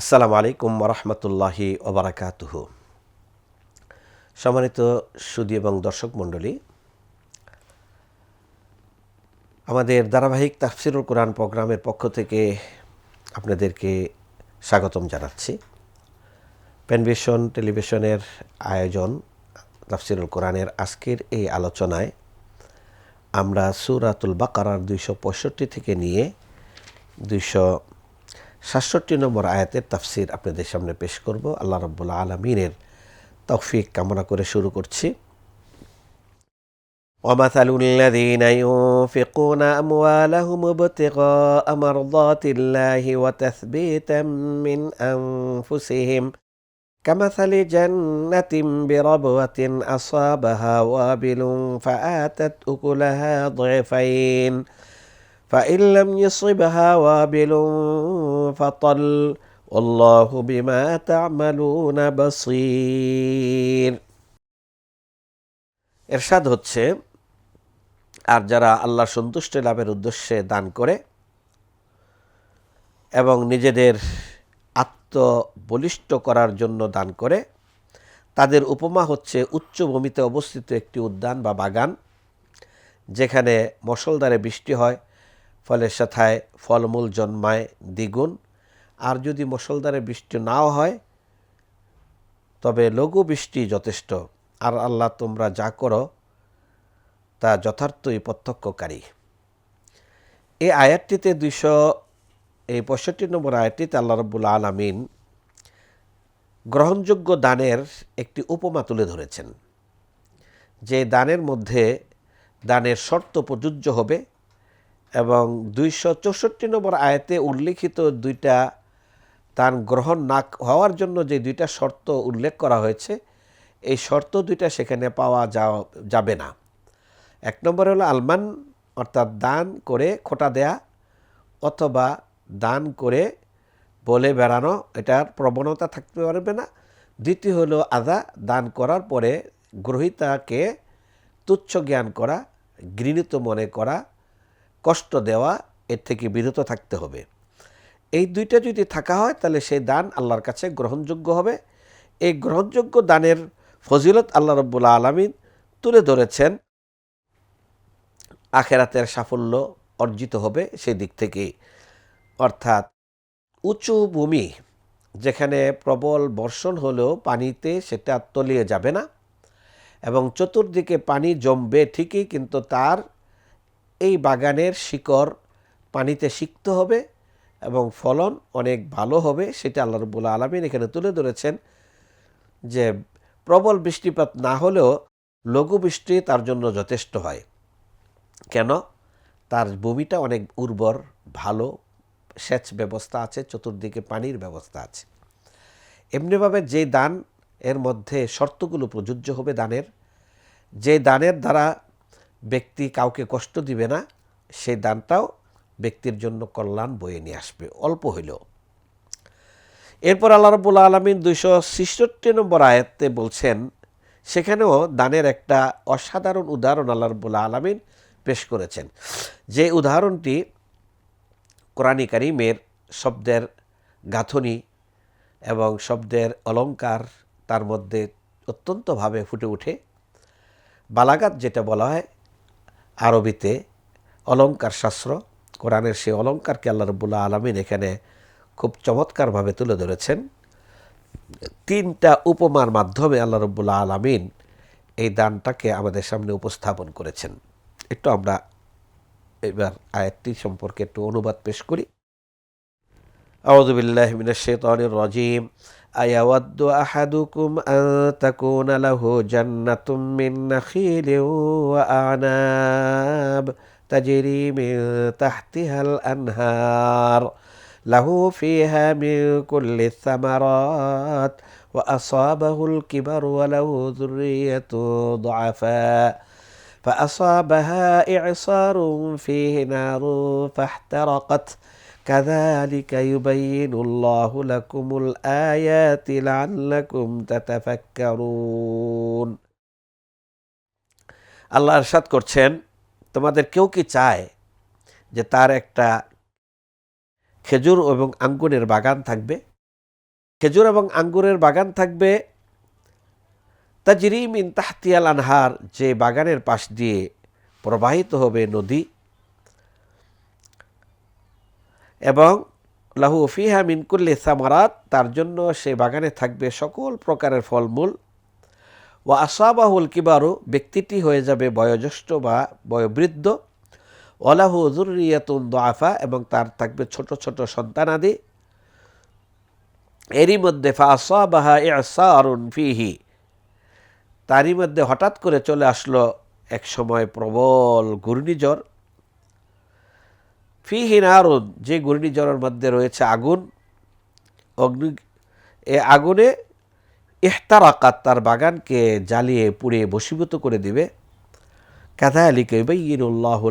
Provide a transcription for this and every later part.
আসসালামু আলাইকুম রহমতুল্লাহি ওবরাকাতুহ। সম্মানিত সুদী এবং দর্শক মণ্ডলী, আমাদের ধারাবাহিক তাফসিরুল কোরআন প্রোগ্রামের পক্ষ থেকে আপনাদেরকে স্বাগতম জানাচ্ছি। পেনভিশন টেলিভিশনের আয়োজন তাফসিরুল কোরআনের আজকের এই আলোচনায় আমরা সুরাতুল বাকারার দুইশো পঁয়ষট্টি থেকে নিয়ে দুইশো সাতষট্টি নম্বর আয়াতের তাফসির আপনাদের সামনে পেশ করব আল্লাহ রব্বুল্লা আলমিনের তৌফিক কামনা করে শুরু করছি ومثل الذين ينفقون أموالهم ابتغاء مرضات الله وتثبيتا من أنفسهم كمثل جنة بربوة أصابها وابل فآتت أكلها ضعفين فإن لم يصبها وابل فطل والله بما تعملون بصير এরশাদ হচ্ছে আর যারা আল্লাহর সন্তুষ্টি লাভের উদ্দেশ্যে দান করে এবং নিজেদের আত্মবলিষ্ঠ করার জন্য দান করে তাদের উপমা হচ্ছে উচ্চভূমিতে অবস্থিত একটি উদ্যান বা বাগান যেখানে মশলদারে বৃষ্টি হয় ফলের সাথায় ফলমূল জন্মায় দ্বিগুণ। আর যদি মশলদারে বৃষ্টি নাও হয়, তবে লঘু বৃষ্টি যথেষ্ট। আর আল্লাহ তোমরা যা করো, তা যথার্থই প্রত্যক্ষকারী। এই আয়াতটিতে দুইশো এই পঁয়ষট্টি নম্বর আয়াতটিতে আল্লাহ রব্বুল আলমিন গ্রহণযোগ্য দানের একটি উপমা তুলে ধরেছেন। যে দানের মধ্যে দানের শর্ত প্রযোজ্য হবে এবং দুইশো চৌষট্টি নম্বর আয়াতে উল্লিখিত দুইটা দান গ্রহণ না হওয়ার জন্য যে দুইটা শর্ত উল্লেখ করা হয়েছে, এই শর্ত দুইটা সেখানে পাওয়া যাওয়া যাবে না। এক নম্বর হলো আলমান, অর্থাৎ দান করে খোটা দেয়া অথবা দান করে বলে বেড়ানো, এটার প্রবণতা থাকতে পারবে না। দ্বিতীয় হলো আদা, দান করার পরে গ্রহিতাকে তুচ্ছ জ্ঞান করা, ঘৃণিত মনে করা কষ্ট দেওয়া এর থেকে বিরত থাকতে হবে। এই দুইটা যদি থাকা হয়, তাহলে সেই দান আল্লাহর কাছে গ্রহণযোগ্য হবে। এই গ্রহণযোগ্য দানের ফজিলত আল্লাহ রব্বুল্লা আলমিন তুলে ধরেছেন। আখেরাতের সাফল্য অর্জিত হবে সেই দিক থেকে। অর্থাৎ উঁচু ভূমি, যেখানে প্রবল বর্ষণ হলেও পানিতে সেটা তলিয়ে যাবে না এবং চতুর্দিকে পানি জমবে ঠিকই, কিন্তু তার এই বাগানের শিকড় পানিতে সিক্ত হবে এবং ফলন অনেক ভালো হবে, সেটা আল্লাহ রবুল্লা আলমিন এখানে তুলে ধরেছেন যে প্রবল বৃষ্টিপাত না হলেও লঘু বৃষ্টি তার জন্য যথেষ্ট হয়। কেন? তার ভূমিটা অনেক উর্বর, ভালো সেচ ব্যবস্থা আছে, চতুর্দিকে পানির ব্যবস্থা আছে। এমনিভাবে যে দান এর মধ্যে শর্তগুলো প্রযোজ্য হবে দানের যে দানের দ্বারা ব্যক্তি কাউকে কষ্ট দিবে না সেই দানটাও ব্যক্তির জন্য কল্যাণ বয়ে নিয়ে আসবে। অল্প হইলেও। এরপর আল্লাহ রবুল্লা আলমিন দুইশো ছেষট্টি নম্বর আয়াতে বলছেন, সেখানেও দানের একটা অসাধারণ উদাহরণ আল্লাহ রবুল্লা আলমিন পেশ করেছেন। যে উদাহরণটি কোরআনী কারিমের শব্দের গাঁথনি এবং শব্দের অলঙ্কার তার মধ্যে অত্যন্তভাবে ফুটে ওঠে। বালাগাত যেটা বলা হয় আরবিতে অলঙ্কার শাস্ত্র, কোরআনের সেই অলঙ্কারকে আল্লাহ রবুল্লা আলমিন এখানে খুব চমৎকারভাবে তুলে ধরেছেন। তিনটা উপমার মাধ্যমে আল্লাহ রবুল্লা আলমিন এই দানটাকে আমাদের সামনে উপস্থাপন করেছেন। একটু আমরা এবার আয়াতটি সম্পর্কে একটু অনুবাদ পেশ করি। আউদুবিল্লাহ মিনাশ রাজিম। أيود أحدكم أن تكون له جنة من نخيل وأعناب تجري من تحتها الأنهار. له فيها من كل الثمرات وأصابه الكبر وله ذرية ضعفاء فأصابها إعصار فيه نار فاحترقت. كذلك يبين الله لكم الآيات لعلكم تتفكرون আল্লাহ আরশাদ করছেন তোমাদের কেউ কি চায় যে তার একটা খেজুর এবং আঙ্গুরের বাগান থাকবে খেজুর এবং আঙ্গুরের বাগান থাকবে তাজরিম ইন তাহতিয়াল আনহার যে বাগানের পাশ দিয়ে প্রবাহিত হবে নদী এবং লাহু ফিহা মিনকুল্লি সামারাত, তার জন্য সে বাগানে থাকবে সকল প্রকারের ফলমূল। ও আসাবাহুল কিবারু, ব্যক্তিটি হয়ে যাবে বয়োজ্যেষ্ঠ বা বয়োবৃদ্ধ। ওলাহু জুরিয়াতুন দোয়াফা এবং তার থাকবে ছোট ছোট সন্তানাদি। এরই মধ্যে ফাসাবাহা ইসারুন ফিহি, তারই মধ্যে হঠাৎ করে চলে আসলো এক সময় প্রবল ঘূর্ণিঝড়। ফিহি নারুন যে ঘূর্ণিঝড়ের মধ্যে রয়েছে আগুন, অগ্নি, এ আগুনে ইহতারাকাত তার বাগানকে জ্বালিয়ে পুড়িয়ে বশীভূত করে দিবে।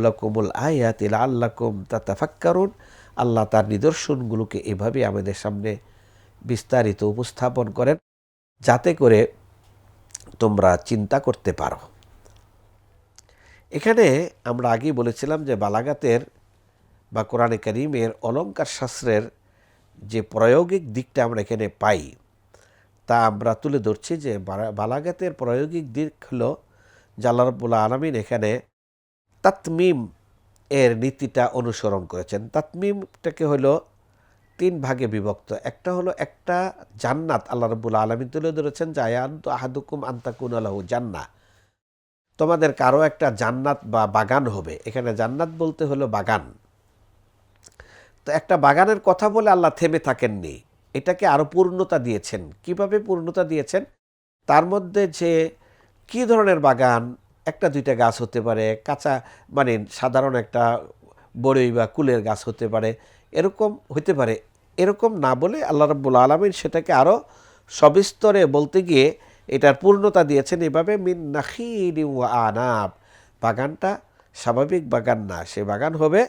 লাকুমুল আয়াতিল আল্লাকুম তাতাফাক্কারুন। আল্লাহ তার নিদর্শনগুলোকে এভাবে আমাদের সামনে বিস্তারিত উপস্থাপন করেন, যাতে করে তোমরা চিন্তা করতে পারো। এখানে আমরা আগেই বলেছিলাম যে বালাগাতের বা কোরআনে করিমের অলঙ্কার শাস্ত্রের যে প্রায়োগিক দিকটা আমরা এখানে পাই, তা আমরা তুলে ধরছি যে বালা- বালাগাতের প্রায়োগিক দিক হল জাল্লা রব্বুল্লা আলমিন এখানে তাতমিম এর নীতিটা অনুসরণ করেছেন। তাতমিমটাকে হলো তিন ভাগে বিভক্ত। একটা হলো একটা জান্নাত আল্লাহ রব্বুল্লা আলমিন তুলে ধরেছেন জায়ান তো আহাদুকুম আন্তাকুন আলাহু জান্না তোমাদের কারও একটা জান্নাত বা বাগান হবে। এখানে জান্নাত বলতে হলো বাগান। তো একটা বাগানের কথা বলে আল্লাহ থেমে থাকেননি। এটাকে আরও পূর্ণতা দিয়েছেন। কীভাবে পূর্ণতা দিয়েছেন? তার মধ্যে যে কি ধরনের বাগান? একটা, দুইটা গাছ হতে পারে, কাঁচা মানে সাধারণ একটা বড়ই বা কুলের গাছ হতে পারে, এরকম হতে পারে। এরকম না বলে আল্লাহ রব্বুল আলমিন সেটাকে আরও সবিস্তরে বলতে গিয়ে এটার পূর্ণতা দিয়েছেন এভাবে, মিন নাখিরি আনাব। বাগানটা স্বাভাবিক বাগান না, সে বাগান হবে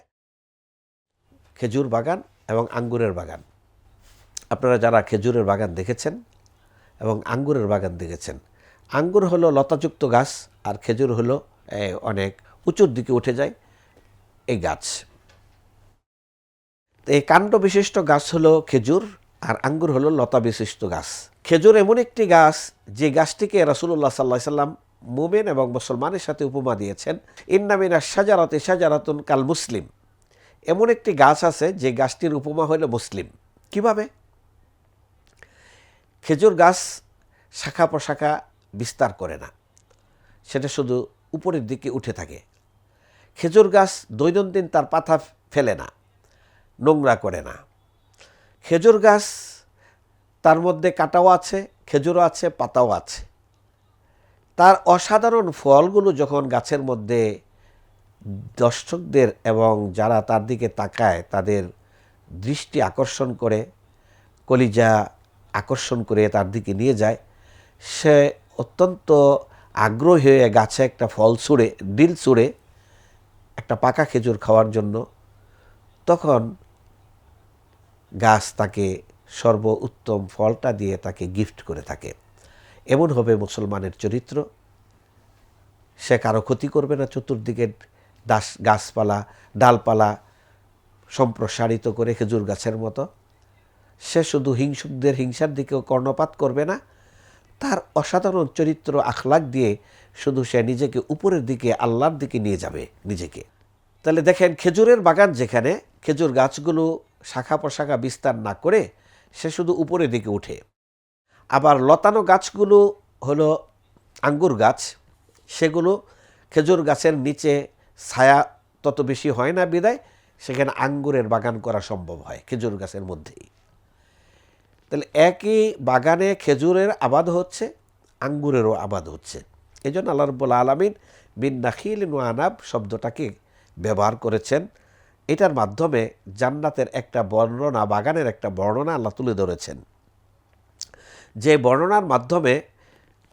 খেজুর বাগান এবং আঙ্গুরের বাগান। আপনারা যারা খেজুরের বাগান দেখেছেন এবং আঙ্গুরের বাগান দেখেছেন, আঙ্গুর হলো লতাযুক্ত গাছ আর খেজুর হলো অনেক উঁচুর দিকে উঠে যায় এই গাছ। এই কাণ্ড বিশিষ্ট গাছ হলো খেজুর আর আঙ্গুর হলো লতা বিশিষ্ট গাছ। খেজুর এমন একটি গাছ যে গাছটিকে রাসুল্লাহ সাল্লাহ সাল্লাম মোমেন এবং মুসলমানের সাথে উপমা দিয়েছেন ইন্নামিনা সাজারাতে সাজারাতুন কাল মুসলিম। এমন একটি গাছ আছে যে গাছটির উপমা হলো মুসলিম। কীভাবে? খেজুর গাছ শাখা প্রশাখা বিস্তার করে না। সেটা শুধু উপরের দিকে উঠে থাকে। খেজুর গাছ দৈনন্দিন তার পাতা ফেলে না, নোংরা করে না। খেজুর গাছ তার মধ্যে কাটাও আছে, খেজুরও আছে, পাতাও আছে। তার অসাধারণ ফলগুলো যখন গাছের মধ্যে দর্শকদের এবং যারা তার দিকে তাকায়, তাদের দৃষ্টি আকর্ষণ করে, কলিজা আকর্ষণ করে তার দিকে নিয়ে যায়। সে অত্যন্ত আগ্রহী হয়ে গাছে একটা ফল ছুঁড়ে ডিল ছুঁড়ে একটা পাকা খেজুর খাওয়ার জন্য। তখন গাছ তাকে সর্ব উত্তম ফলটা দিয়ে তাকে গিফট করে থাকে। এমন হবে মুসলমানের চরিত্র। সে কারও ক্ষতি করবে না চতুর্দিকে দাস গাছপালা, ডালপালা সম্প্রসারিত করে খেজুর গাছের মতো। সে শুধু হিংসুকদের হিংসার দিকেও কর্ণপাত করবে না, তার অসাধারণ চরিত্র আখলাক দিয়ে শুধু সে নিজেকে উপরের দিকে, আল্লাহর দিকে নিয়ে যাবে নিজেকে। তাহলে দেখেন, খেজুরের বাগান যেখানে খেজুর গাছগুলো শাখা প্রশাখা বিস্তার না করে সে শুধু উপরের দিকে উঠে। আবার লতানো গাছগুলো হলো আঙ্গুর গাছ। সেগুলো খেজুর গাছের নিচে ছায়া তত বেশি হয় না বিদায়, সেখানে আঙ্গুরের বাগান করা সম্ভব হয় খেজুর গাছের মধ্যেই। তাহলে একই বাগানে খেজুরের আবাদ হচ্ছে, আঙ্গুরেরও আবাদ হচ্ছে। এই জন্য আল্লাহ রব্বুল আলমিন বিন নাখিল নোয়ানাব শব্দটাকে ব্যবহার করেছেন। এটার মাধ্যমে জান্নাতের একটা বর্ণনা, বাগানের একটা বর্ণনা আল্লাহ তুলে ধরেছেন। যে বর্ণনার মাধ্যমে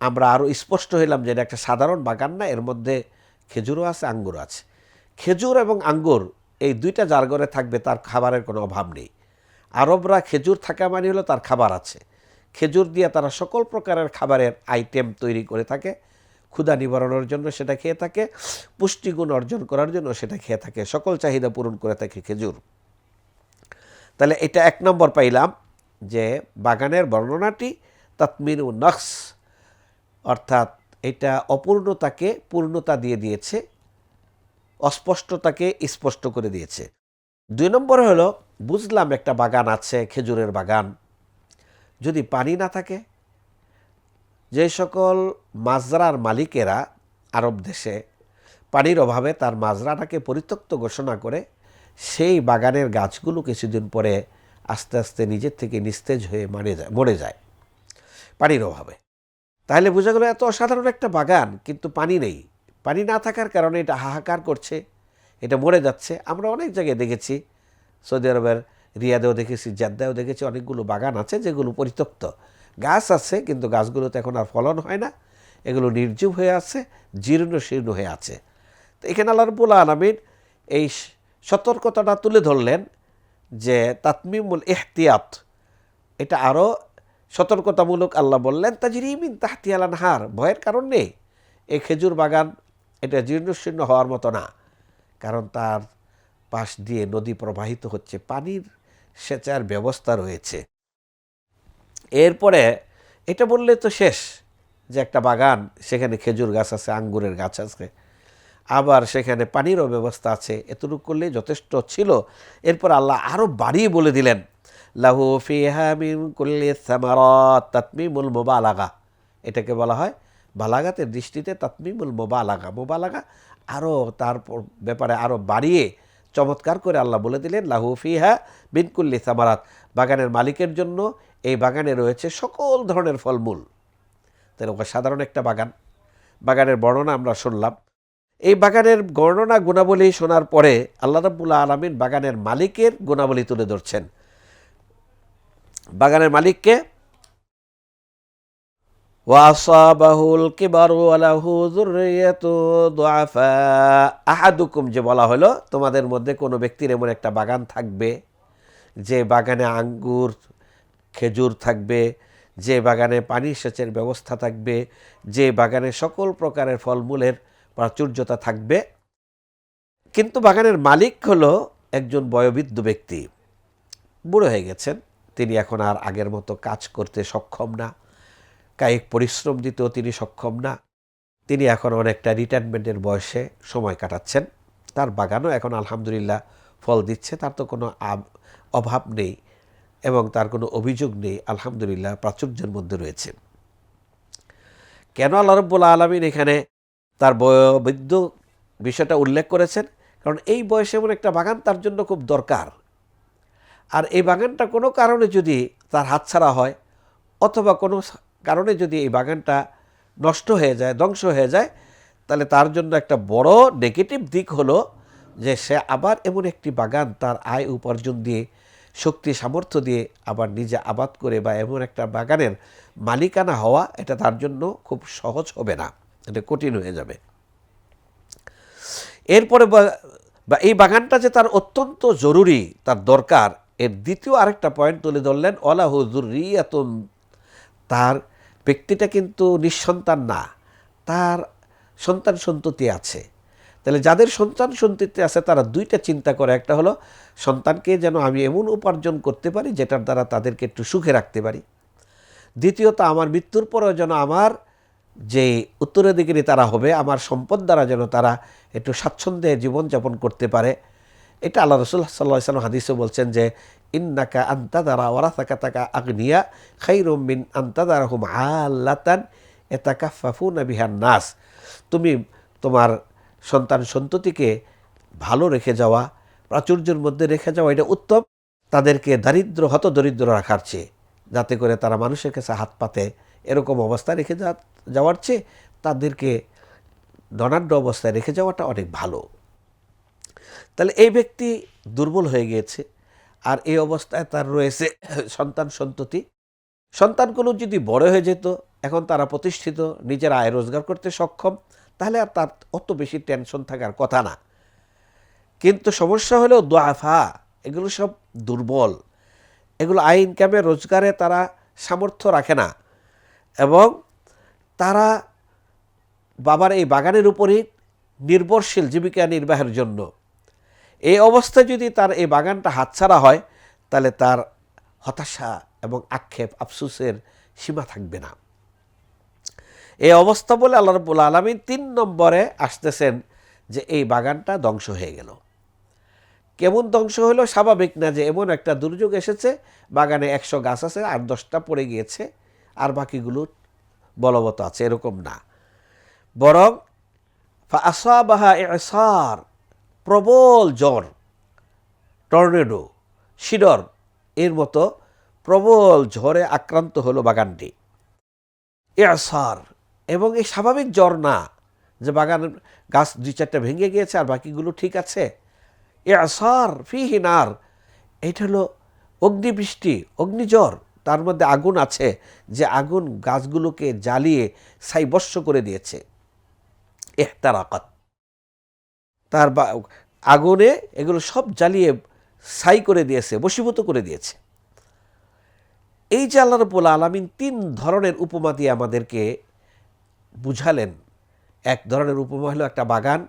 আমরা আরও স্পষ্ট হইলাম যে এটা একটা সাধারণ বাগান না, এর মধ্যে খেজুরও আছে আঙ্গুর আছে। খেজুর এবং আঙ্গুর, এই দুইটা যার ঘরে থাকবে, তার খাবারের কোনো অভাব নেই। আরবরা খেজুর থাকা মানে হলো তার খাবার আছে। খেজুর দিয়ে তারা সকল প্রকারের খাবারের আইটেম তৈরি করে থাকে। ক্ষুধা নিবারণের জন্য সেটা খেয়ে থাকে, পুষ্টিগুণ অর্জন করার জন্য সেটা খেয়ে থাকে, সকল চাহিদা পূরণ করে থাকে খেজুর। তাহলে এটা এক নম্বর পাইলাম যে বাগানের বর্ণনাটি তাতমির ও নকস অর্থাৎ এটা অপূর্ণতাকে পূর্ণতা দিয়ে দিয়েছে, অস্পষ্টতাকে স্পষ্ট করে দিয়েছে। দুই নম্বর হলো, বুঝলাম একটা বাগান আছে, খেজুরের বাগান। যদি পানি না থাকে, যে সকল মাজরার মালিকেরা আরব দেশে পানির অভাবে তার মাজরাটাকে পরিত্যক্ত ঘোষণা করে, সেই বাগানের গাছগুলো কিছুদিন পরে আস্তে আস্তে নিজের থেকে নিস্তেজ হয়ে মারে যায়, মরে যায় পানির অভাবে। তাহলে বোঝা গেল এত অসাধারণ একটা বাগান, কিন্তু পানি নেই। পানি না থাকার কারণে এটা হাহাকার করছে। এটা মরে যাচ্ছে। আমরা অনেক জায়গায় দেখেছি। সৌদি আরবের রিয়াদেও দেখেছি জাদ্দাও দেখেছি অনেকগুলো বাগান আছে যেগুলো পরিত্যক্ত। গাছ আছে, কিন্তু গাছগুলোতে এখন আর ফলন হয় না। এগুলো নির্জীব হয়ে আছে, জীর্ণ শীর্ণ হয়ে আছে। তো এখানে আল্লাহ রবুল আলমিন এই সতর্কতাটা তুলে ধরলেন যে তাতমিমুল এহতিয়াত এটা আরও সতর্কতামূলক আল্লাহ বললেন তাজরিমিন তাহতিয়ালান হার ভয়ের কারণ নেই। এই খেজুর বাগান এটা জীর্ণশীর্ণ হওয়ার মতো না, কারণ তার পাশ দিয়ে নদী প্রবাহিত হচ্ছে, পানির সেচার ব্যবস্থা রয়েছে। এরপরে এটা বললে তো শেষ, যে একটা বাগান, সেখানে খেজুর গাছ আছে, আঙ্গুরের গাছ আছে, আবার সেখানে পানিরও ব্যবস্থা আছে, এতটুকু করলে যথেষ্ট ছিল। এরপর আল্লাহ আরও বাড়িয়ে বলে দিলেন লাহু ফিহা মিন কুল্লি সামারাত তাতমিমুল মোবালাগা। এটাকে বলা হয় বালাগাতের দৃষ্টিতে তাতমিমুল মোবালাগা। মোবালাগা আরও তার ব্যাপারে আরও বাড়িয়ে চমৎকার করে আল্লাহ বলে দিলেন, লাহু ফিহা বিনকুল্লি সামারাত। বাগানের মালিকের জন্য এই বাগানে রয়েছে সকল ধরনের ফলমূল। তাহলে ওকে সাধারণ একটা বাগান। বাগানের বর্ণনা আমরা শুনলাম। এই বাগানের বর্ণনা গুণাবলী শোনার পরে আল্লাহ রাব্বুল্লাহ আলমিন বাগানের মালিকের গুণাবলী তুলে ধরছেন। বাগানের মালিককে, ওয়াসাবাহুল কিবারু আলাহু যুররিয়াতু দুআফা। আহাদুকুম, যে বলা হলো, তোমাদের মধ্যে কোনো ব্যক্তির এমন একটা বাগান থাকবে, যে বাগানে আঙ্গুর, খেজুর থাকবে, যে বাগানে পানি সেচের ব্যবস্থা থাকবে, যে বাগানে সকল প্রকারের ফলমূলের প্রাচুর্যতা থাকবে। কিন্তু বাগানের মালিক হলো একজন বয়োবৃদ্ধ ব্যক্তি, বুড়ো হয়ে গেছেন। তিনি এখন আর আগের মতো কাজ করতে সক্ষম না। কায়িক পরিশ্রম দিতেও তিনি সক্ষম না। তিনি এখন অনেকটা রিটায়ারমেন্টের বয়সে সময় কাটাচ্ছেন। তার বাগানও এখন আলহামদুলিল্লাহ ফল দিচ্ছে, তার তো কোনো অভাব নেই এবং তার কোনো অভিযোগ নেই। আলহামদুলিল্লাহ প্রাচুর্যের মধ্যে রয়েছে। কেন আল্লাহ রব্বুল আলমিন এখানে তার বয়োবৃদ্ধ বিষয়টা উল্লেখ করেছেন? কারণ এই বয়সে এমন একটা বাগান তার জন্য খুব দরকার। আর এই বাগানটা কোনো কারণে যদি তার হাতছাড়া হয়, অথবা কোনো কারণে যদি এই বাগানটা নষ্ট হয়ে যায়, ধ্বংস হয়ে যায়, তাহলে তার জন্য একটা বড় নেগেটিভ দিক হলো যে সে আবার এমন একটি বাগান তার আয় উপার্জন দিয়ে, শক্তি সামর্থ্য দিয়ে আবার নিজে আবাদ করে বা এমন একটা বাগানের মালিকানা হওয়া, এটা তার জন্য খুব সহজ হবে না। এটা কঠিন হয়ে যাবে। এরপরে বা- বা এই বাগানটা যে তার অত্যন্ত জরুরি, তার দরকার এর দ্বিতীয় আরেকটা পয়েন্ট তুলে ধরলেন অলা হুজুর রিয়াতুন তার ব্যক্তিটা কিন্তু নিঃসন্তান না, তার সন্তান সন্ততি আছে। তাহলে যাদের সন্তান সন্ততি আছে, তারা দুইটা চিন্তা করে। একটা হলো, সন্তানকে যেন আমি এমন উপার্জন করতে পারি, যেটার দ্বারা তাদেরকে একটু সুখে রাখতে পারি। দ্বিতীয়ত, আমার মৃত্যুর পরেও যেন আমার যে উত্তরাধিকারী তারা হবে, আমার সম্পদ দ্বারা যেন তারা একটু স্বাচ্ছন্দ্যে জীবনযাপন করতে পারে। এটা আল্লাহ রসুল সাল্লাহ সাল্লাম হাদিসে বলছেন যে, ইন্নাকা আন্তাদারা ওরাথাকা তাকা আগ্নিয়া খাইরুম মিন আন্তাদারা হুম আল্লাতান এতাকা ফাফু নাবিহান নাস। তুমি তোমার সন্তান সন্ততিকে ভালো রেখে যাওয়া, প্রাচুর্যের মধ্যে রেখে যাওয়া, এটা উত্তম। তাদেরকে দারিদ্র হত দরিদ্র রাখার চেয়ে, যাতে করে তারা মানুষের কাছে হাত পাতে, এরকম অবস্থা রেখে যাওয়ার চেয়ে তাদেরকে ধনাঢ্য অবস্থায় রেখে যাওয়াটা অনেক ভালো। তাহলে এই ব্যক্তি দুর্বল হয়ে গিয়েছে আর এই অবস্থায় তার রয়েছে সন্তান সন্ততি। সন্তানগুলো যদি বড় হয়ে যেত, এখন তারা প্রতিষ্ঠিত, নিজের আয় রোজগার করতে সক্ষম, তাহলে আর তার অত বেশি টেনশন থাকার কথা না। কিন্তু সমস্যা হলেও দোয়াফা এগুলো সব দুর্বল। এগুলো আয় ইনকামে রোজগারে তারা সামর্থ্য রাখে না। এবং তারা বাবার এই বাগানের উপরই নির্ভরশীল জীবিকা নির্বাহের জন্য। এই অবস্থায় যদি তার এই বাগানটা হাতছাড়া হয়, তাহলে তার হতাশা এবং আক্ষেপ, আফসুসের সীমা থাকবে না। এই অবস্থা বলে আল্লাহ রব্বুল আলমিন তিন নম্বরে আসতেছেন যে এই বাগানটা ধ্বংস হয়ে গেল। কেমন ধ্বংস হলো? স্বাভাবিক না যে এমন একটা দুর্যোগ এসেছে, বাগানে একশো গাছ আছে, আর দশটা পড়ে গিয়েছে, আর বাকিগুলো বলবৎ আছে, এরকম না। বরং আসাবাহা এসার প্রবল জ্বর, টর্নেডো শিডর এর মতো প্রবল ঝড়ে আক্রান্ত হলো বাগানটি। এসার এবং এই স্বাভাবিক জ্বর না, যে বাগান গাছ দুই চারটা ভেঙে গিয়েছে আর বাকিগুলো ঠিক আছে। এ আসার ফিহিনার, এটা হলো অগ্নিবৃষ্টি, অগ্নিজ্বর, তার মধ্যে আগুন আছে, যে আগুন গাছগুলোকে জ্বালিয়ে সাইবস্য করে দিয়েছে। এহতারাকাত। তার বা আগুনে এগুলো সব জ্বালিয়ে ছাই করে দিয়েছে, বশীভূত করে দিয়েছে। এই যে আল্লাহ রব্বুল আলমিন তিন ধরনের উপমা দিয়ে আমাদেরকে বুঝালেন। এক ধরনের উপমা হলো একটা বাগান,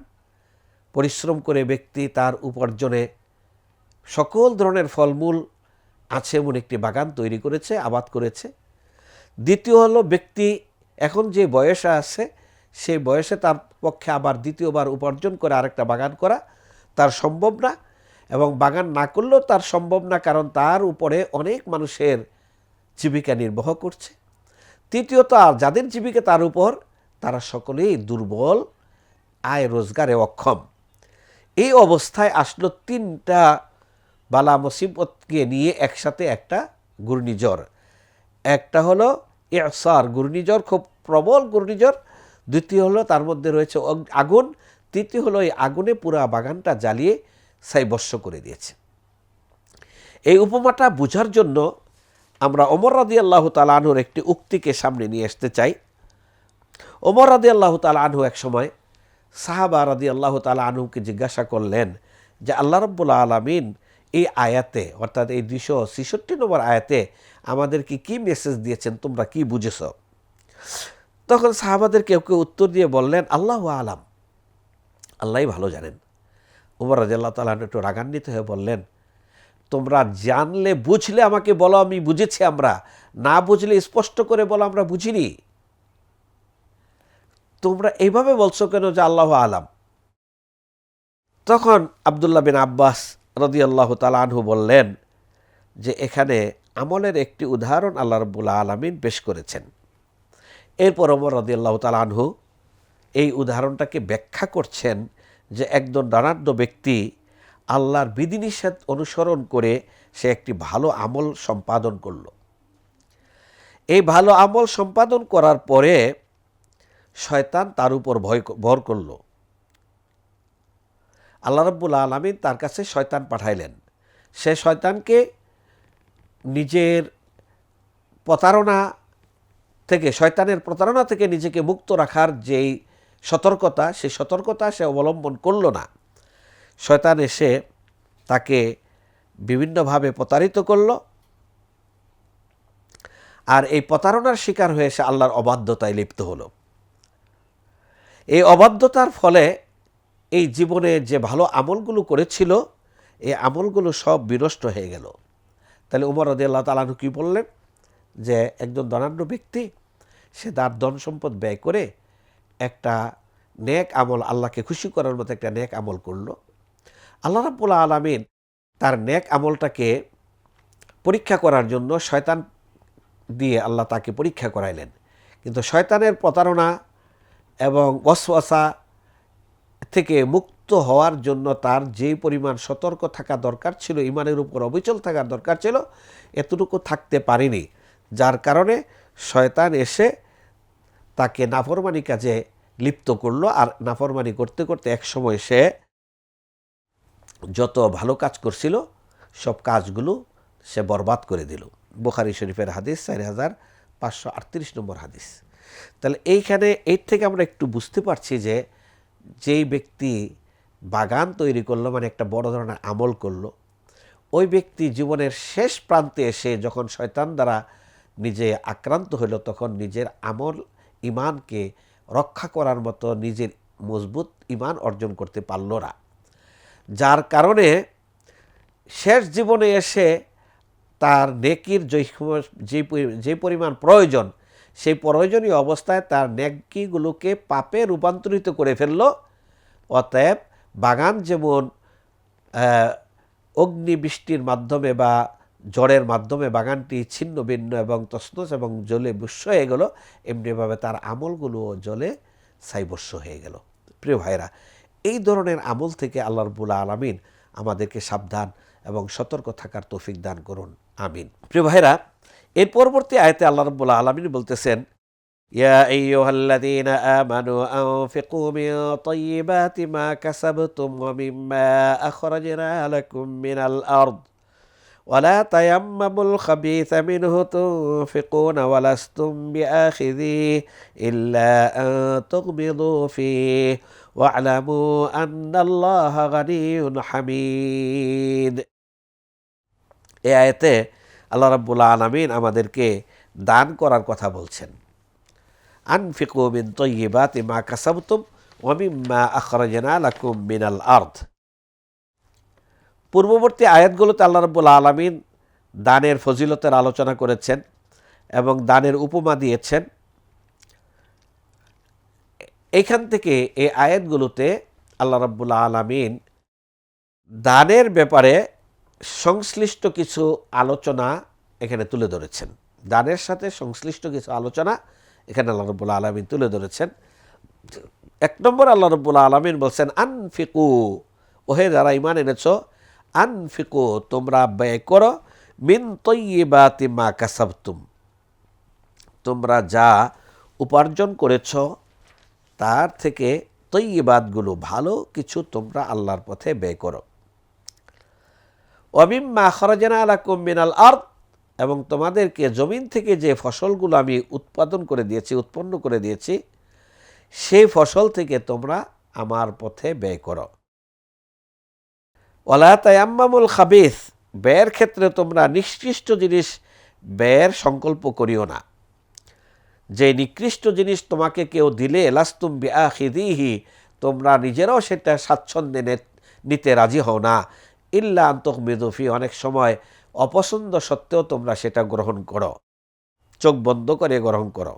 পরিশ্রম করে ব্যক্তি তার উপার্জনে সকল ধরনের ফলমূল আছে এমন একটি বাগান তৈরি করেছে, আবাদ করেছে। দ্বিতীয় হলো ব্যক্তি এখন যে বয়স আছে সেই বয়সে তার পক্ষে আবার দ্বিতীয়বার উপার্জন করে আরেকটা বাগান করা তার সম্ভব না এবং বাগান না করলেও তার সম্ভব না কারণ তার উপরে অনেক মানুষের জীবিকা নির্বাহ করছে। তৃতীয়ত, আর যাদের জীবিকা তার উপর, তারা সকলেই দুর্বল, আয় রোজগারে অক্ষম। এই অবস্থায় আসলো তিনটা বালা মুসিবতকে নিয়ে একসাথে একটা ঘূর্ণিঝড়। একটা হলো এসার ঘূর্ণিঝড়, খুব প্রবল ঘূর্ণিঝড়। দ্বিতীয় হলো, তার মধ্যে রয়েছে আগুন। তৃতীয় হলো, এই আগুনে পুরা বাগানটা জ্বালিয়ে সাইবস্য করে দিয়েছে। এই উপমাটা বোঝার জন্য আমরা অমর রাদি আল্লাহ তালাহুর একটি উক্তিকে সামনে নিয়ে আসতে চাই। ওমর রাদি আল্লাহ আনহু এক সময় সাহাবা রাদি আল্লাহ তালা আনহুকে জিজ্ঞাসা করলেন যে, আল্লাহ রব্বুল্লা আলমিন, এই আয়াতে, অর্থাৎ এই দুশো ছেষট্টি নম্বর আয়াতে আমাদেরকে কি মেসেজ দিয়েছেন? তোমরা কি বুঝেছ? তখন সাহাবাদের কেউ কেউ উত্তর দিয়ে বললেন, আল্লাহ আলাম। আল্লাহই ভালো জানেন। উমর রাজিয়াল্লাহ তালাহ একটু রাগান্বিত হয়ে বললেন, তোমরা জানলে বুঝলে আমাকে বলো, আমি বুঝেছি আমরা। না বুঝলে স্পষ্ট করে বলো, আমরা বুঝিনি। তোমরা এইভাবে বলছো কেন যে আল্লাহ আলাম? তখন আবদুল্লাহ বিন আব্বাস রদি আল্লাহ তালাহু বললেন যে, এখানে আমলের একটি উদাহরণ আল্লাহ রব্বুল্লা আলমিন পেশ করেছেন। এরপর ওমর রদি আল্লাহ তালাহু এই উদাহরণটাকে ব্যাখ্যা করছেন যে একজন দানাঢ্য ব্যক্তি আল্লাহর বিধিনিষেধ অনুসরণ করে সে একটি ভালো আমল সম্পাদন করল। এই ভালো আমল সম্পাদন করার পরে শয়তান তার উপর ভয় ভর করল। আল্লাহ রব্বুল আলমিন তার কাছে শয়তান পাঠাইলেন। সে শয়তানকে নিজের প্রতারণা থেকে, শয়তানের প্রতারণা থেকে নিজেকে মুক্ত রাখার যেই সতর্কতা, সেই সতর্কতা সে অবলম্বন করল না। শয়তান এসে তাকে বিভিন্নভাবে প্রতারিত করল আর এই প্রতারণার শিকার হয়ে সে আল্লাহর অবাধ্যতায় লিপ্ত হলো। এই অবাধ্যতার ফলে এই জীবনে যে ভালো আমলগুলো করেছিল, এই আমলগুলো সব বিনষ্ট হয়ে গেল। তাহলে উমর রদি আল্লাহ তালানু কী বললেন? যে একজন ধনাঢ্য ব্যক্তি, সে তার ধন সম্পদ ব্যয় করে একটা নেক আমল আল্লাহকে খুশি করার মতো একটা নেক আমল করল। আল্লাহ রাবুল্লাহ আলমিন তার নেক আমলটাকে পরীক্ষা করার জন্য শয়তান দিয়ে আল্লাহ তাকে পরীক্ষা করাইলেন। কিন্তু শয়তানের প্রতারণা এবং ওয়াসওয়াসা থেকে মুক্ত হওয়ার জন্য তার যে পরিমাণ সতর্ক থাকা দরকার ছিল, ইমানের উপর অবিচল থাকার দরকার ছিল, এতটুকু থাকতে পারিনি। যার কারণে শয়তান এসে তাকে নাফরমানি কাজে লিপ্ত করল আর নাফরমানি করতে করতে এক সময় সে যত ভালো কাজ করছিল, সব কাজগুলো সে বরবাদ করে দিল। বোখারি শরীফের হাদিস চার হাজার পাঁচশো আটত্রিশ নম্বর হাদিস। তাহলে এইখানে এর থেকে আমরা একটু বুঝতে পারছি যে যেই ব্যক্তি বাগান তৈরি করল মানে একটা বড় ধরনের আমল করল, ওই ব্যক্তি জীবনের শেষ প্রান্তে এসে যখন শয়তান দ্বারা নিজে আক্রান্ত হইল তখন নিজের আমল ইমানকে রক্ষা করার মতো নিজের মজবুত ইমান অর্জন করতে পারল না। যার কারণে শেষ জীবনে এসে তার নেকির যে যে পরি- যে পরিমাণ প্রয়োজন, সেই প্রয়োজনীয় অবস্থায় তার নেকিগুলোকে পাপে রূপান্তরিত করে ফেলল। অতএব বাগান যেমন অগ্নিবৃষ্টির মাধ্যমে বা ঝড়ের মাধ্যমে বাগানটি ছিন্ন ভিন্ন এবং তসনস এবং জলে বুস্য হয়ে গেল এমনিভাবে তার আমলগুলোও জলে সাইবস্য হয়ে গেল প্রিয় ভাইরা এই ধরনের আমল থেকে আল্লাহ রবুল্লা আলমিন আমাদেরকে সাবধান এবং সতর্ক থাকার তৌফিক দান করুন আমিন প্রিয় ভাইরা এর পরবর্তী আয়তে আল্লাহ রবুল্লা আলমিন বলতেছেন يا أيها الذين آمنوا أنفقوا من طيبات ما كسبتم ومما أخرجنا لكم من الأرض ولا تيمموا الخبيث منه تنفقون ولستم بآخذيه إلا أن تغمضوا فيه واعلموا أن الله غني حميد এই আয়তে আল্লাহ রাব্বুল আলমিন আমাদেরকে দান করার কথা বলছেন আনফিকু মিন তৈবাতি মা কাসাবতুম ওয়ামিম্মা আখরাজনা লাকুম মিনাল আর্দ পূর্ববর্তী আয়াতগুলোতে আল্লাহ রাব্বুল আলমিন দানের ফজিলতের আলোচনা করেছেন এবং দানের উপমা দিয়েছেন। এইখান থেকে এই আয়াতগুলোতে আল্লাহ রাব্বুল আলমিন দানের ব্যাপারে সংশ্লিষ্ট কিছু আলোচনা এখানে তুলে ধরেছেন। দানের সাথে সংশ্লিষ্ট কিছু আলোচনা এখানে আল্লাহ রব্বুল আলমিন তুলে ধরেছেন। এক নম্বর আল্লাহ রব্বুল আলমিন বলছেন, আনফিকু, ওহে যারা ইমান এনেছ আনফিকু, তোমরা ব্যয় করো, মিন তৈবাতি মা কাসাবতুম। তোমরা যা উপার্জন করেছ, তার থেকে তৈবাদগুলো ভালো কিছু তোমরা আল্লাহর পথে ব্যয় করো। অমিম্মা খরজানা আলাকুম মিনাল আর্দ, এবং তোমাদেরকে জমিন থেকে যে ফসলগুলো আমি উৎপাদন করে দিয়েছি, উৎপন্ন করে দিয়েছি, সেই ফসল থেকে তোমরা আমার পথে ব্যয় করো। ওলা খাবিস ব্যয়ের ক্ষেত্রে তোমরা নিকৃষ্ট জিনিস ব্যয়ের সংকল্প করিও না। যে নিকৃষ্ট জিনিস তোমাকে কেউ দিলে এলাস্তুম বিআখিদিহি তোমরা নিজেরাও সেটা স্বাচ্ছন্দ্যে নিতে রাজি হও না। ইল্লা আন্তক মেদফি অনেক সময় অপছন্দ সত্ত্বেও তোমরা সেটা গ্রহণ করো। চোখ বন্ধ করে গ্রহণ করো।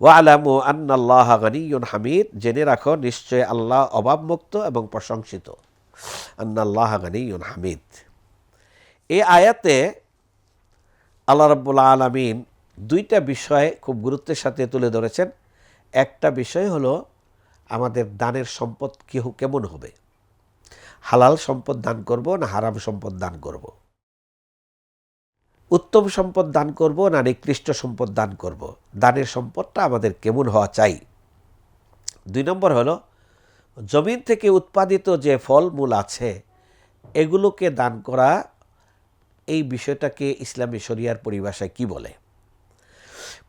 ওয়া আলামু আন্নাল্লাহ গানিয়ুন হামিদ, জেনে রাখো, নিশ্চয় আল্লাহ অভাবমুক্ত এবং প্রশংসিত। আন্নাল্লাহ গানিয়ুন হামিদ। এই আয়াতে আল্লাহ রাব্বুল আলামিন দুইটা বিষয় খুব গুরুত্বের সাথে তুলে ধরেছেন। একটা বিষয় হলো, আমাদের দানের সম্পদ কি কেমন হবে? হালাল সম্পদ দান করব না হারাম সম্পদ দান করব? উত্তম সম্পদ দান করব না নিকৃষ্ট সম্পদ দান করব? দানের সম্পদটা আমাদের কেমন হওয়া চাই? দুই নম্বর হলো জমিন থেকে উৎপাদিত যে ফলমূল আছে, এগুলোকে দান করা, এই বিষয়টাকে ইসলামী শরিয়ার পরিভাষায় কি বলে?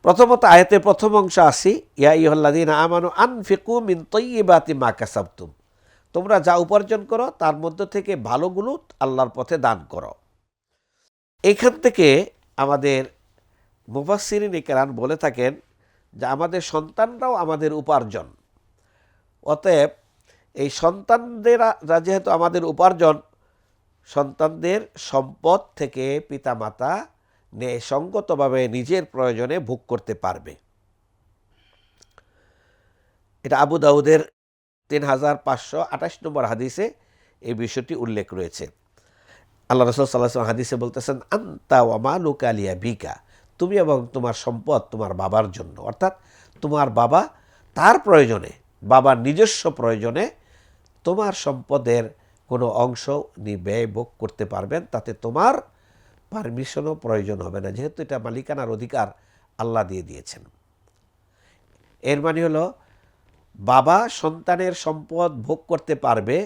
প্রথমত আয়াতের প্রথম অংশ আসি, ইয়া ইহল্লাদিন আমানু আনফিকু মিন তৈবাতি মা কাসাবতুম। তোমরা যা উপার্জন করো, তার মধ্য থেকে ভালোগুলো আল্লাহর পথে দান করো। এখান থেকে আমাদের মুফাসিরিন কেরান বলে থাকেন যে আমাদের সন্তানরাও আমাদের উপার্জন। অতএব এই সন্তানদের যেহেতু আমাদের উপার্জন, সন্তানদের সম্পদ থেকে পিতামাতা ন্যায়সঙ্গতভাবে নিজের প্রয়োজনে ভোগ করতে পারবে। এটা আবু দাউদের তিন হাজার পাঁচশো আঠাশ নম্বর হাদিসে এই বিষয়টি উল্লেখ রয়েছে। আল্লাহ রসুল সাল্লাহ হাদিসে বলতেছেন, আন্তা ওয়ামালুক আলিয়া বিকা। তুমি এবং তোমার সম্পদ তোমার বাবার জন্য। অর্থাৎ তোমার বাবা তার প্রয়োজনে, বাবার নিজস্ব প্রয়োজনে তোমার সম্পদের কোনো অংশ নি ব্যয় ভোগ করতে পারবেন, তাতে তোমার পারমিশনও প্রয়োজন হবে না। যেহেতু এটা মালিকানার অধিকার আল্লাহ দিয়ে দিয়েছেন। এর মানে হলো, বাবা সন্তানের সম্পদ ভোগ করতে পারবে,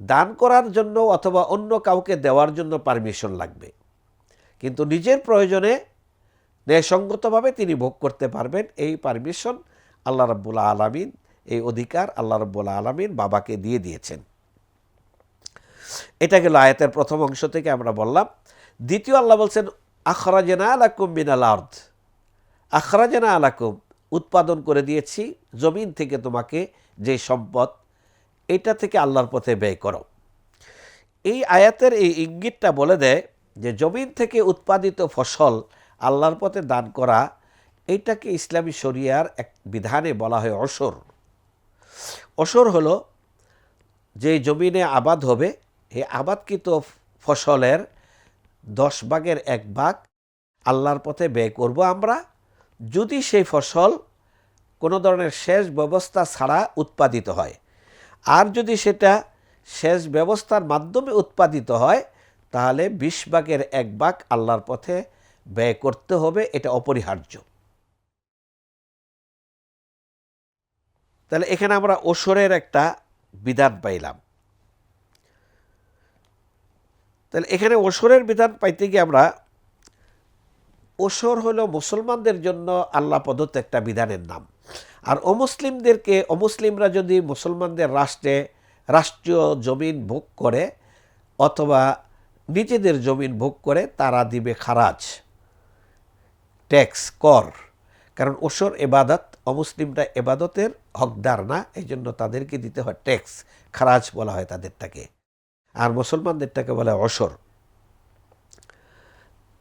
দান করার জন্য অথবা অন্য কাউকে দেওয়ার জন্য পারমিশন লাগবে। কিন্তু নিজের প্রয়োজনে ন্যায়সঙ্গতভাবে তিনি ভোগ করতে পারবেন, এই পারমিশন আল্লাহ রাব্বুল আলমিন এই অধিকার আল্লাহ রাব্বুল আলমিন বাবাকে দিয়ে দিয়েছেন। এটা গেল আয়াতের প্রথম অংশ থেকে আমরা বললাম, দ্বিতীয় আল্লাহ বলছেন, আখরাজেনা আলাকুম মিনাল আর্দ। আখরাজেনা আলাকুম, উৎপাদন করে দিয়েছি, জমিন থেকে তোমাকে যে সম্পদ, এটা থেকে আল্লাহর পথে ব্যয় করো। এই আয়াতের এই ইঙ্গিতটা বলে দেয় যে, জমিন থেকে উৎপাদিত ফসল আল্লাহর পথে দান করা, এটাকে ইসলামী শরিয়ার এক বিধানে বলা হয় অসর। অসর হলো যে জমিনে আবাদ হবে, এই আবাদকৃত ফসলের দশ ভাগের এক ভাগ আল্লাহর পথে ব্যয় করব আমরা। যদি সেই ফসল কোনো ধরনের সেচ ব্যবস্থা ছাড়া উৎপাদিত হয়, আর যদি সেটা সেচ ব্যবস্থার মাধ্যমে উৎপাদিত হয়, তাহলে বিশ ভাগের এক ভাগ আল্লাহর পথে ব্যয় করতে হবে, এটা অপরিহার্য। তাহলে এখানে আমরা ওসরের একটা বিধান পাইলাম। তাহলে এখানে ওসরের বিধান পাইতে গিয়ে আমরা ওসর হলো মুসলমানদের জন্য আল্লাহ প্রদত্ত একটা বিধানের নাম। আর অমুসলিমদেরকে, অমুসলিমরা যদি মুসলমানদের রাষ্ট্রে রাষ্ট্রীয় জমিন ভোগ করে অথবা নিজেদের জমিন ভোগ করে, তারা দিবে খারাজ, ট্যাক্স, কর। কারণ ওসর এবাদত, অমুসলিমরা এবাদতের হকদার না এই জন্য তাদেরকে দিতে হয় ট্যাক্স খারাজ বলা হয় তাদেরটাকে। আর মুসলমানদেরটাকে বলা হয় অসর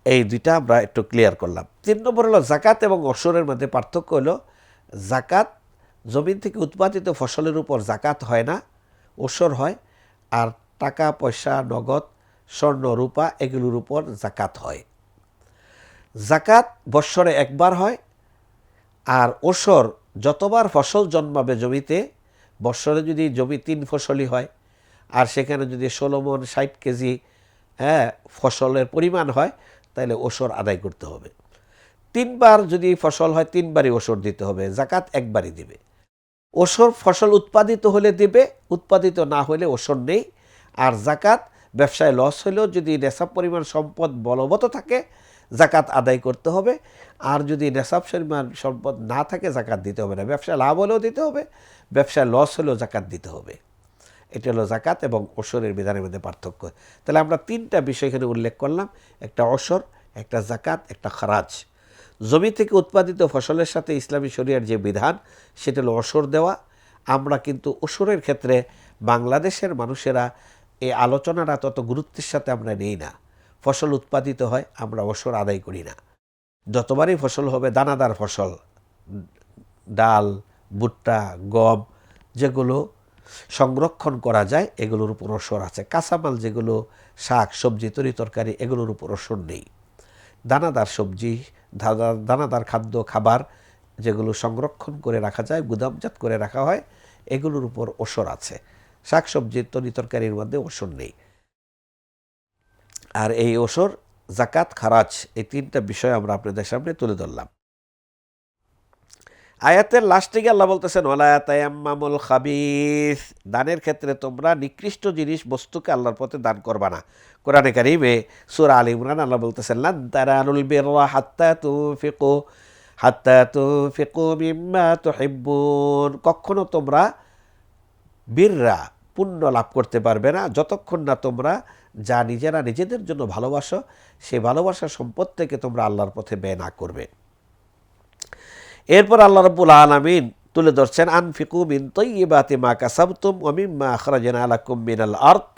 এই দুইটা আমরা একটু ক্লিয়ার করলাম। তিন নম্বর হলো জাকাত এবং অসরের মধ্যে পার্থক্য হলো, জাকাত জমিন থেকে উৎপাদিত ফসলের উপর জাকাত হয় না, ওসর হয়, আর টাকা, পয়সা, নগদ, স্বর্ণ, রূপা, এগুলোর উপর জাকাত হয়। জাকাত বৎসরে একবার হয় আর ওসর যতবার ফসল জন্মাবে জমিতে, বৎসরে যদি জমি তিন ফসলই হয়, আর সেখানে যদি ষোলো মন ষাট কেজি হ্যাঁ ফসলের পরিমাণ হয় তাহলে ওসর আদায় করতে হবে। তিনবার যদি ফসল হয়, তিনবারই ওসর দিতে হবে, জাকাত একবারই দিবে। ওসর ফসল উৎপাদিত হলে দিবে, উৎপাদিত না হলে ওসর নেই। আর জাকাত ব্যবসায় লস হলেও যদি নেশাব পরিমাণ সম্পদ বলবৎ থাকে জাকাত আদায় করতে হবে। আর যদি নেশাব পরিমাণ সম্পদ না থাকে, জাকাত দিতে হবে না। ব্যবসায় লাভ হলেও দিতে হবে ব্যবসায় লস হলেও জাকাত দিতে হবে। এটা হলো জাকাত এবং ওসরের বিধানের মধ্যে পার্থক্য। তাহলে আমরা তিনটা বিষয় এখানে উল্লেখ করলাম। একটা অসর একটা জাকাত, একটা খারাজ। জমি থেকে উৎপাদিত ফসলের সাথে ইসলামী শরিয়ার যে বিধান, সেটা হলো অসর দেওয়া। আমরা কিন্তু ওসরের ক্ষেত্রে বাংলাদেশের মানুষেরা এই আলোচনাটা তত গুরুত্বের সাথে আমরা নেই না। ফসল উৎপাদিত হয়, আমরা অসর আদায় করি না। যতবারই ফসল হবে, দানাদার ফসল, ডাল, ভুট্টা, গম, যেগুলো সংরক্ষণ করা যায়, এগুলোর উপর অসর আছে। কাঁচামাল যেগুলো, শাক, সবজি, তরি তরকারি, এগুলোর উপর অসর নেই। দানাদার সবজি দানাদার খাদ্য, খাবার যেগুলো সংরক্ষণ করে রাখা যায়, গুদামজাত করে রাখা হয়, এগুলোর উপর ওসর আছে। শাক সবজির তরি তরকারির মধ্যে ওসর নেই। আর এই ওসর জাকাত খারাজ, এই তিনটা বিষয় আমরা আপনাদের সামনে তুলে ধরলাম। আয়াতের লাস্টে গিয়ে আল্লাহ বলতেছেন ওলায়াতায়াম্মামুল খাবিস। দানের ক্ষেত্রে তোমরা নিকৃষ্ট জিনিস, বস্তুকে আল্লাহর পথে দান করবা না। কোরআনে কারিমে সুর আল ইমরান আল্লাহ বলতেছেন, লান তারানুল বিররা হাত্তা তুফিকু হাত্তা তুফিকু মিম্মা তুহিব্বুন। কখনো তোমরা বীররা পুণ্য লাভ করতে পারবে না, যতক্ষণ না তোমরা যা নিজেরা নিজেদের জন্য ভালোবাসো সেই ভালোবাসার সম্পদ থেকে তোমরা আল্লাহর পথে ব্যয় না করবে। এরপর আল্লাহ রব্বুল আলমিন তুলে ধরছেন, আনফিকু মিন তৈবাতি মা কাসাবতুম অমিম মা আখরাজনা আলাকুম মিনাল আর্থ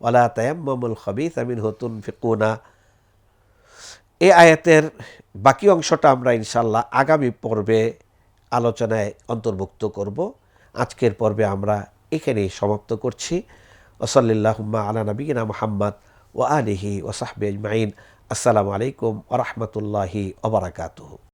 ওয়ালা তায়াম্মামুল খাবিস আমিন হতুন ফিকুনা এই আয়াতের বাকি অংশটা আমরা ইনশাল্লাহ আগামী পর্বে আলোচনায় অন্তর্ভুক্ত করব। আজকের পর্বে আমরা এখানেই সমাপ্ত করছি। ওসল্লাহুম্মা আলা নবীনা মোহাম্মদ ও আলিহি ওসাহবি আজমাইন। আসসালামু আলাইকুম ওরহমতুল্লাহি ওবরাকাতুহু